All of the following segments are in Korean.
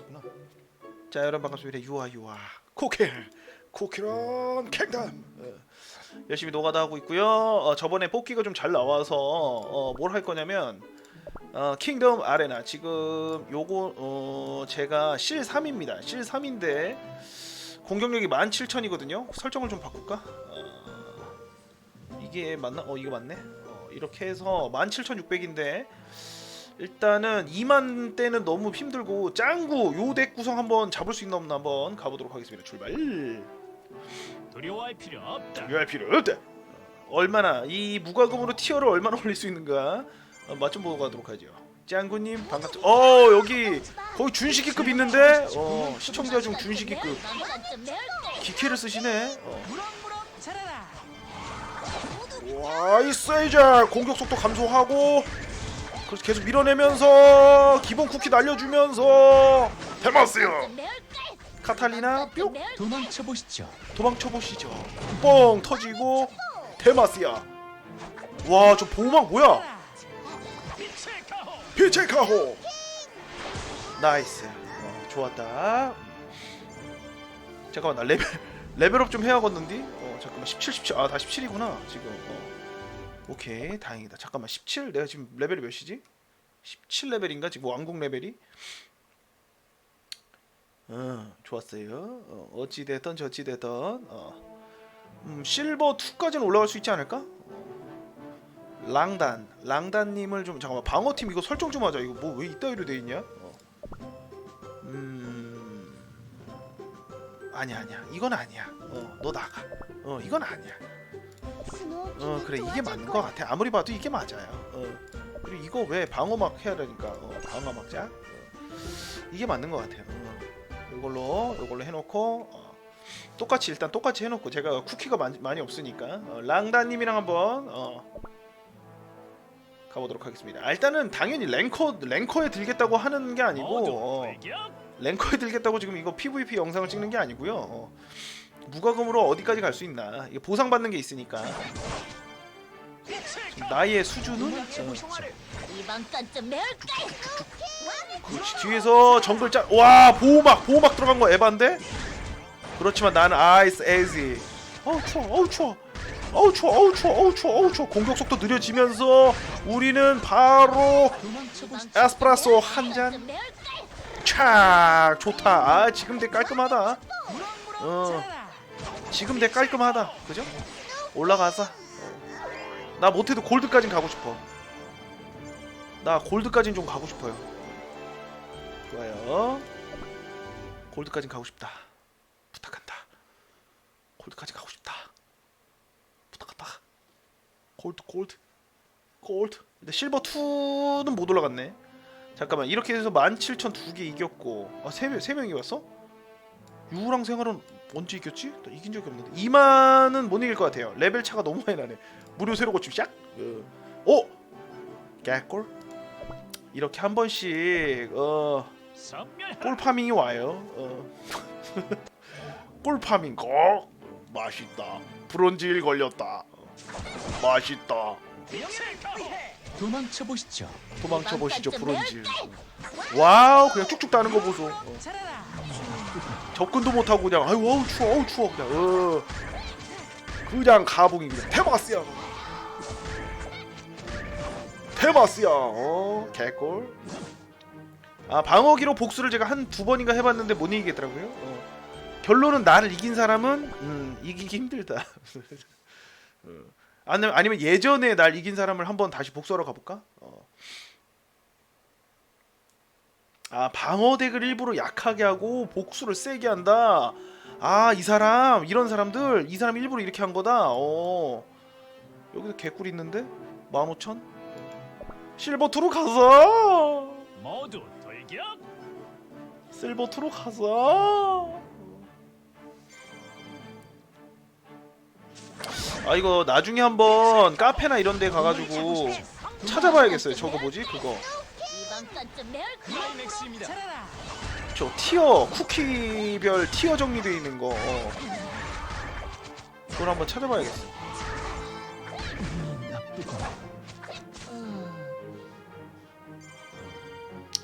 있었구나. 자 여러분 반갑습니다. 유아 유아 코킬 코킬런 킹덤 어, 열심히 노가다 하고 있고요. 어, 저번에 뽑기가 좀 잘 나와서 어, 뭘 할 거냐면 어, 킹덤 아레나 지금 요거 어, 제가 실 3입니다. 실 3인데 공격력이 17,000이거든요. 설정을 좀 바꿀까? 어, 이게 맞나? 어 이거 맞네. 어, 이렇게 해서 17,600인데 일단은 2만 대는 너무 힘들고 짱구 요 덱 구성 한번 잡을 수 있나 없나 한번 가보도록 하겠습니다. 출발. 두려워할 필요 없다. 유할 필요 없다. 얼마나 이 무과금으로 티어를 얼마나 올릴 수 있는가 어, 맛좀 보고 가도록 하죠. 짱구님 반갑죠. 어 여기 거의 준식이급 있는데 어 시청자 중 준식이급 기캐를 쓰시네. 어. 와이 세이저 공격 속도 감소하고 그래서 계속 밀어내면서 기본 쿠키 날려주면서 대마스요. 카탈리나 뿅! 도망쳐 보시죠. 도망쳐 보시죠. 뻥 터지고 대마스야. 와 저 보호막 뭐야? 빛의 가호. 빛의 가호 나이스. 어, 좋았다. 잠깐만 나 레벨 레벨업 좀 해야겠는데? 어 잠깐만. 17 17 아 다 17이구나 지금. 어. 오케이 다행이다. 잠깐만 17 내가 지금 레벨이 몇이지? 17레벨인가? 지금 왕국 레벨이? 어 좋았어요. 어, 어찌 됐던 저찌 됐던 어. 음, 실버 2까지는 올라갈 수 있지 않을까? 어. 랑단. 랑단님을 좀 잠깐만 방어팀 이거 설정 좀 하자. 이거 뭐 왜 이따위로 돼 있냐? 어. 음. 아니야 아니야. 이건 아니야. 어 너 나가. 어 이건 아니야 어 그래 이게 맞는 것 같아 아무리 봐도 이게 맞아요 어 그리고 이거 왜 방어막 해야 되니까 어 방어막자 어. 이게 맞는 것 같아요 어. 이걸로 이걸로 해놓고 어. 똑같이 일단 똑같이 해놓고 제가 쿠키가 많이, 많이 없으니까 어, 랑다님이랑 한번 어, 가보도록 하겠습니다. 아, 일단은 당연히 랭커 랭커에 들겠다고 하는 게 아니고 어, 돌격. 랭커에 들겠다고 지금 이거 PVP 영상을 찍는 게 아니고요. 어, 무과금으로 어디까지 갈 수 있나 이게 보상받는 게 있으니까 지금. 나의 수준은 어? 그렇지 뒤에서 정글 짤와 보호막 보호막 들어간 거 에반데 그렇지만 나는 아이스 에이지 어우 추워 어우 추워 어우 추워 어우 추워 어우 추워 어우 추워 공격 속도 느려지면서 우리는 바로. 에스프레소 한 잔. 촥 좋다 아 지금 대 깔끔하다 어. 지금 대 깔끔하다. 그죠? 올라가자 어. 나 못해도 골드까진 가고 싶어. 나 골드까진 좀 가고 싶어요. 좋아요. 골드까진 가고 싶다. 부탁한다. 골드까지 가고 싶다. 부탁한다. 골드 골드. 골드. 근데 실버 2는 못 올라갔네. 잠깐만. 이렇게 해서 17,000 두 개 이겼고. 아, 세, 명- 세 명이 왔어? 유랑 생활은 언제 이겼지? 나 이긴 적이 없는데 2만은 못 이길 것 같아요 레벨 차가 너무 많이 나네 무료 새로 고침 샥? 어? 개꿀? 이렇게 한 번씩 어. 꿀파밍이 와요 어. 꿀파밍 거 맛있다 브론즈 걸렸다 어. 맛있다. 도망쳐 보시죠. 도망쳐 보시죠 브론즈 와우 그냥 쭉쭉 따는 거 보소 어. 접근도 못하고 그냥 아유 어우 추워 어우 추워. 그냥 어. 그냥 가봉이 그냥 테마스야. 테마스야. 어 개꿀. 아 방어기로 복수를 제가 한 두 번인가 해봤는데 못 이기겠더라고요. 어. 결론은 나를 이긴 사람은 음, 이기기 힘들다. 어. 아니면 예전에 날 이긴 사람을 한번 다시 복수하러 가볼까? 어. 아 방어덱을 일부러 약하게 하고 복수를 세게 한다. 아 이 사람 이런 사람들 이 사람 일부러 이렇게 한 거다. 어 여기서 개꿀 있는데 15,000 실버 2로 가서 모두 돌격. 실버 2로 가서 아 이거 나중에 한번 카페나 이런 데 가가지고 찾아봐야겠어요. 저거 뭐지 그거? 클라이맥스입니다. 저 티어 쿠키별 티어 정리되어 있는 거 어. 그걸 한번 찾아봐야겠어.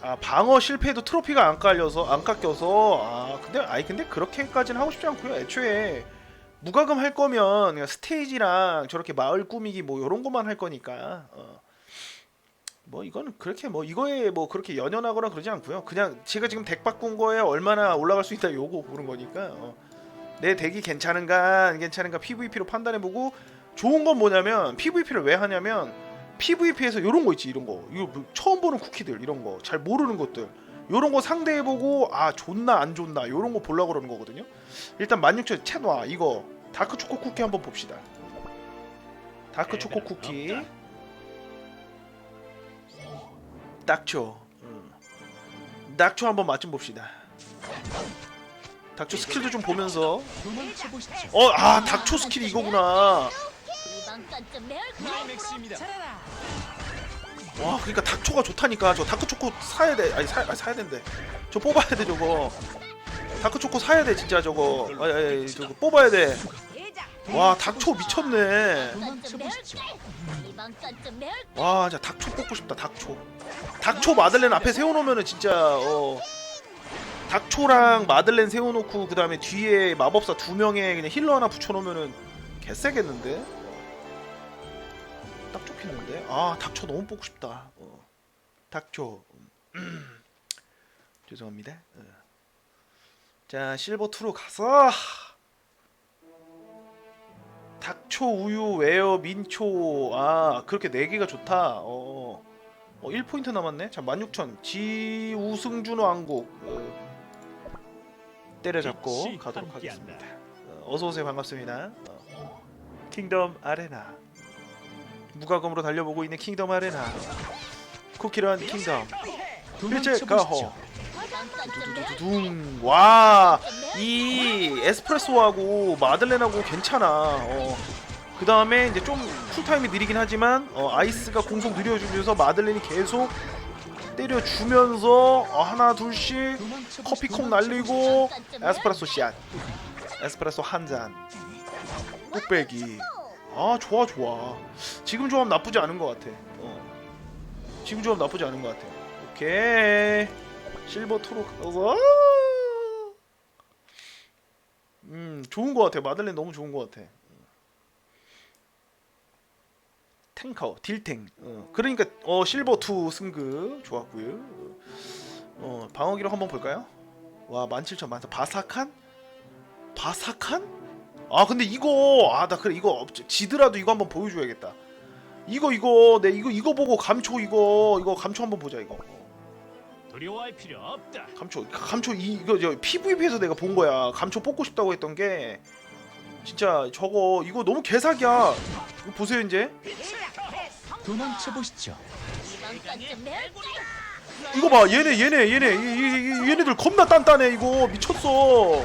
아 방어 실패해도 트로피가 안 깔려서 안 깎여서 아 근데 아니 근데 그렇게까지는 하고 싶지 않고요 애초에 무과금 할 거면 그냥 스테이지랑 저렇게 마을 꾸미기 뭐 이런 것만 할 거니까 어. 뭐 이거는 그렇게 뭐 이거에 뭐 그렇게 연연하거나 그러지 않고요. 그냥 제가 지금 덱 바꾼 거에 얼마나 올라갈 수 있다 요거 보는 거니까 어. 내 덱이 괜찮은가 안 괜찮은가 PVP로 판단해보고 좋은 건 뭐냐면 PVP를 왜 하냐면 PVP에서 이런 거 있지 이런 거. 이거 뭐 처음 보는 쿠키들 이런 거. 잘 모르는 것들. 이런 거 상대해보고 아 좋나 안 좋나 이런 거 보려고 그러는 거거든요. 일단 16,000 채놔 이거. 다크 초코 쿠키 한번 봅시다. 다크 초코 쿠키 낙초. 음. 낙초 한번 맛 좀 봅시다. 닥초 스킬도 좀 보면서. 어 아 닥초 스킬이 이거구나. 와 그러니까 닥초가 좋다니까. 저 다크 초코 사야 돼. 아니 사, 사야 된대. 저 뽑아야 돼 저거. 다크 초코 사야 돼 진짜 저거. 아니, 아니 저거 뽑아야 돼와 닥초 미쳤네 와 진짜 닥초 뽑고 싶다 닥초 닥초 마들렌 앞에 세워놓으면은 진짜 어 닥초랑 마들렌 세워놓고 그 다음에 뒤에 마법사 두 명에 그냥 힐러 하나 붙여놓으면은 개세겠는데 딱 좋겠는데 아 닥초 너무 뽑고 싶다 어. 음. 죄송합니다 어. 자 실버 2로 가서 닥초 우유 웨어 민초 아 그렇게 네 개가 좋다. 어, 어 1포인트 남았네. 자 16,000 지우승준 왕국. 어, 때려잡고 가도록. 하겠습니다. 어, 어서오세요. 반갑습니다. 어, 킹덤 아레나. 무과금으로 달려보고 있는 킹덤 아레나. 쿠키런 킹덤. 도망쳐 일제 가호 보시죠. 이번 건좀 매울 두둥 와 이 에스프레소하고 마들렌하고 괜찮아. 어. 그 다음에 이제 좀 쿨타임이 느리긴 하지만 어, 아이스가 공속 느려주면서 마들렌이 계속 때려주면서 어, 하나 둘씩 커피콩 날리고 에스프레소 샷 에스프레소 한잔. 뚝배기. 아 좋아 좋아. 지금 조합 나쁘지 않은 것 같아. 어. 지금 조합 나쁘지 않은 것 같아. 오케이. 실버 투로 가서 음 좋은 것 같아 마들렌 너무 좋은 것 같아. 탱커 딜탱. 어, 그러니까 어 실버 투 승급 좋았고요. 어 방어기로 한번 볼까요? 와 17,000 많다 바사칸? 바사칸? 아 근데 이거 아 나 그래 이거 없- 지더라도 이거 한번 보여줘야겠다. 이거 이거 내 이거 이거 보고 감초 이거 이거 감초 한번 보자 이거 두려워할 필요 없다. 감초 감초 이, 이거 저 PVP에서 내가 본 거야 감초 뽑고 싶다고 했던 게 진짜 저거 이거 너무 개사기야 이거 보세요 이제 도망쳐 보시죠. 이번 건좀 매울 거야. 이거 봐 얘네 얘네 얘네 이, 이, 이, 얘네들 겁나 단단해 이거 미쳤어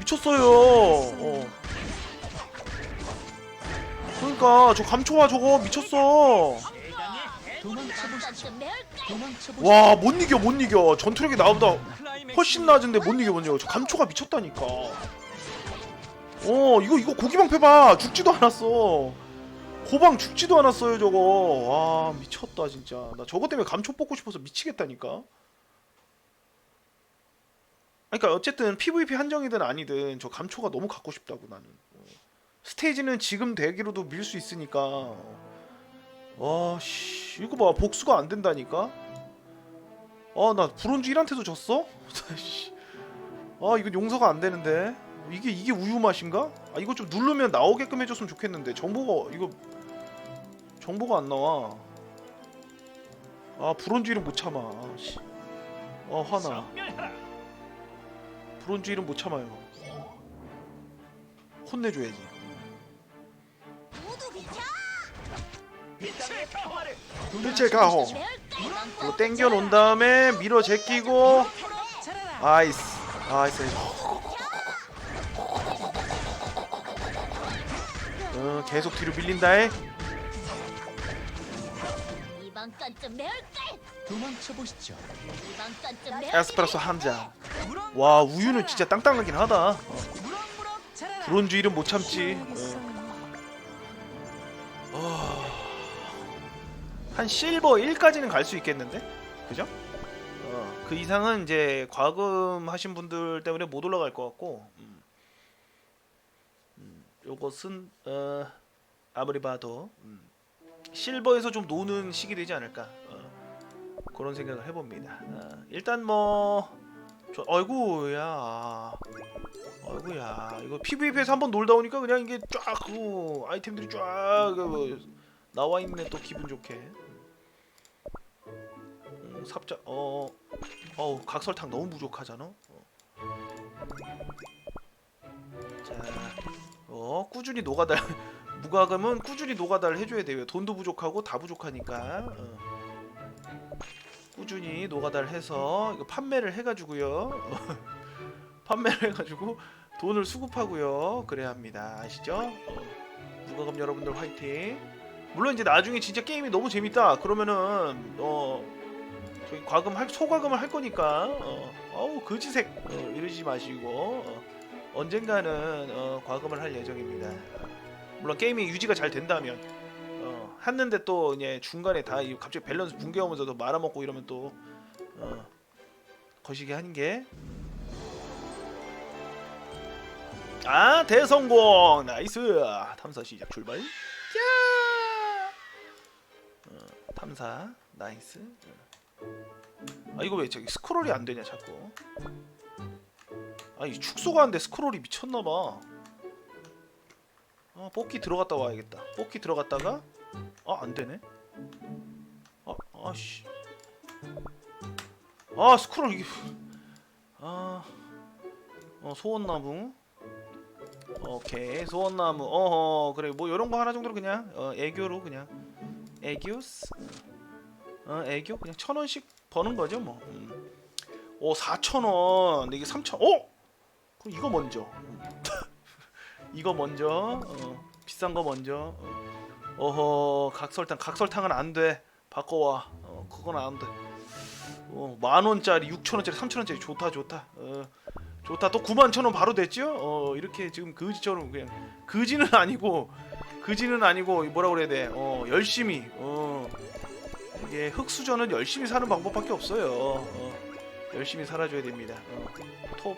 미쳤어요 어. 그러니까 저 감초와 저거 미쳤어 와 못 이겨 못 이겨. 전투력이 클라이맥스. 훨씬 낮은데 못 이겨 못 이겨 저 감초가 미쳤다니까. 어 이거 이거 고기방패 봐. 죽지도 않았어. 고방 죽지도 않았어요 저거. 와 미쳤다 진짜. 나 저거 때문에 감초 뽑고 싶어서 미치겠다니까. 그러니까 어쨌든 PVP 한정이든 아니든 저 감초가 너무 갖고 싶다고 나는. 어. 스테이지는 지금 대기로도 밀 수 있으니까. 와씨 이거 봐 복수가 안 된다니까 아나 브론즈 1한테도 졌어? 씨. 아 이건 용서가 안 되는데 이게 이게 우유 맛인가? 아 이거 좀 누르면 나오게끔 해줬으면 좋겠는데 정보가 이거 정보가 안 나와 아 브론즈 이름 못 참아 아, 씨. 아 화나. 브론즈 이름 못 참아요 혼내줘야지 일제 가호 이거 땡겨 놓은 다음에 밀어 제끼고. 아이스. 아이스. 어, 계속 뒤로 밀린다 해. 이번 건좀 매울 거야. 도망쳐 보시죠. 이번 건좀 매울 에스프레소 한잔와 우유는 진짜 땅땅하긴 하다. 어. 브론즈 이름 못 참지. 어. 한 실버 1까지는 갈 수 있겠는데 그죠? 그 이상은 이제 과금 하신 분들 때문에 못 올라갈 것 같고 음. 음, 요것은 어, 아무리 봐도 음, 실버에서 좀 노는 시기 되지 않을까 어, 그런 생각을 해봅니다. 어, 일단 뭐 저, 어이구야 어이구야 이거 PVP에서 한번 놀다 오니까 그냥 이게 쫙 그, 아이템들이 쫙 그, 나와 있네 또 기분 좋게. 음, 삽자 어 어우 각설탕 너무 부족하잖아. 어. 자, 어 꾸준히 노가다 무과금은 꾸준히 노가다를 해줘야 돼요. 돈도 부족하고 다 부족하니까 어. 꾸준히 노가다를 해서 이거 판매를 해가지고요. 판매를 해가지고 돈을 수급하고요. 그래야 합니다. 아시죠? 어. 무과금 여러분들 화이팅. 물론 이제 나중에 진짜 게임이 너무 재밌다. 그러면은 어 저기 과금 할 소과금을 할 거니까 어, 어우 거지색 어, 이러지 마시고 어, 언젠가는 어, 과금을 할 예정입니다. 물론 게임이 유지가 잘 된다면 어, 했는데 또 이제 중간에 다 이- 갑자기 밸런스 붕괴하면서 도 말아먹고 이러면 또 어, 거시기 하는 게. 아 대성공 나이스 탐사 시작 출발 탐사. 나이스. 아 이거 왜 저기 스크롤이 안 되냐 자꾸. 아이 축소가 안 돼. 스크롤이 미쳤나봐. 아 뽑기 들어갔다 와야겠다. 뽑기 들어갔다가 아 안되네. 아 아씨. 아 스크롤 이게. 아 어, 소원나무. 오케이. 소원나무. 어허. 그래 뭐 이런 거 하나 정도로 그냥 어, 애교로 그냥 애교스 어 애교 그냥 천 원씩 버는 거죠 뭐. 음. 오 4천 원. 이게 3천. 오. 그럼 이거 먼저. 음. 이거 먼저. 어, 비싼 거 먼저. 어. 어허 각설탕 각설탕은 안 돼. 바꿔와. 어 그건 안 돼. 어, 만 원짜리, 6천 원짜리, 3천 원짜리 좋다 좋다. 어, 좋다. 또 9만 천 원 바로 됐죠? 어 이렇게 지금 거지처럼 그냥 거지는 아니고 거지는 아니고 뭐라 그래야 돼? 어 열심히. 어 이게 흑수저는 열심히 사는 방법밖에 없어요. 어, 열심히 살아줘야 됩니다. 어, 톱,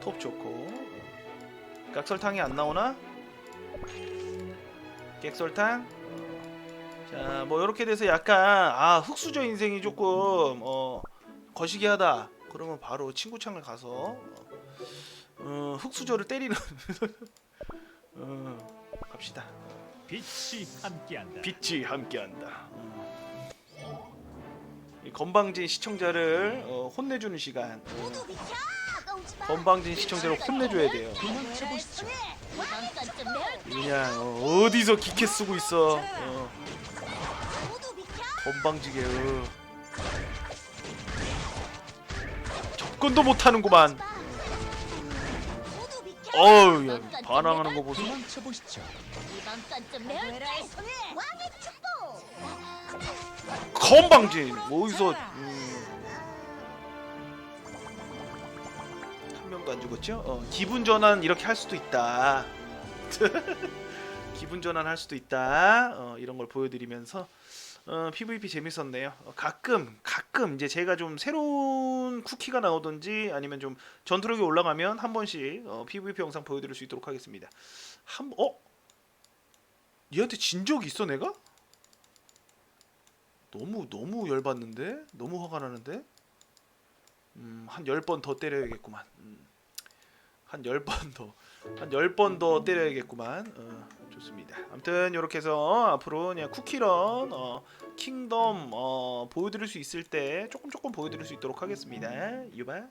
톱 좋고. 어. 깍설탕이 안 나오나? 객설탕. 어. 자, 뭐 이렇게 돼서 약간 아 흑수저 인생이 조금 어, 거시기하다. 그러면 바로 친구 창을 가서 어, 어, 흑수저를 때리는 어, 갑시다. 빛이 함께한다. 빛이 함께한다. 이 건방진 시청자를 어, 혼내주는 시간. 어, 건방진 시청자를 혼내줘야 돼요. 도망쳐 보시죠. 이번 건좀 매울 그냥 어, 어디서 기캐 쓰고 있어. 어, 건방지게. 어. 접근도 못하는구만. 어우, 야, 반항하는 거 보소. 도망쳐 보시죠. 이번 건좀 왕의 축복 건방진. 어디서 음. 한 명도 안 죽었죠? 어, 기분 전환 이렇게 할 수도 있다. 기분 전환 할 수도 있다. 어, 이런 걸 보여드리면서 어, PVP 재밌었네요. 어, 가끔 가끔 이제 제가 좀 새로운 쿠키가 나오든지 아니면 좀 전투력이 올라가면 한 번씩 어, PVP 영상 보여드릴 수 있도록 하겠습니다. 한 어? 얘한테 진 적이 있어 내가? 너무 너무 열받는데 너무 화가 나는데 음, 한열번더 때려야겠구만 음, 한열번더한열번더 때려야겠구만. 어, 좋습니다. 아무튼 이렇게 해서 앞으로 그냥 쿠키런 어, 킹덤 어, 보여드릴 수 있을 때 조금 조금 보여드릴 수 있도록 하겠습니다. 유바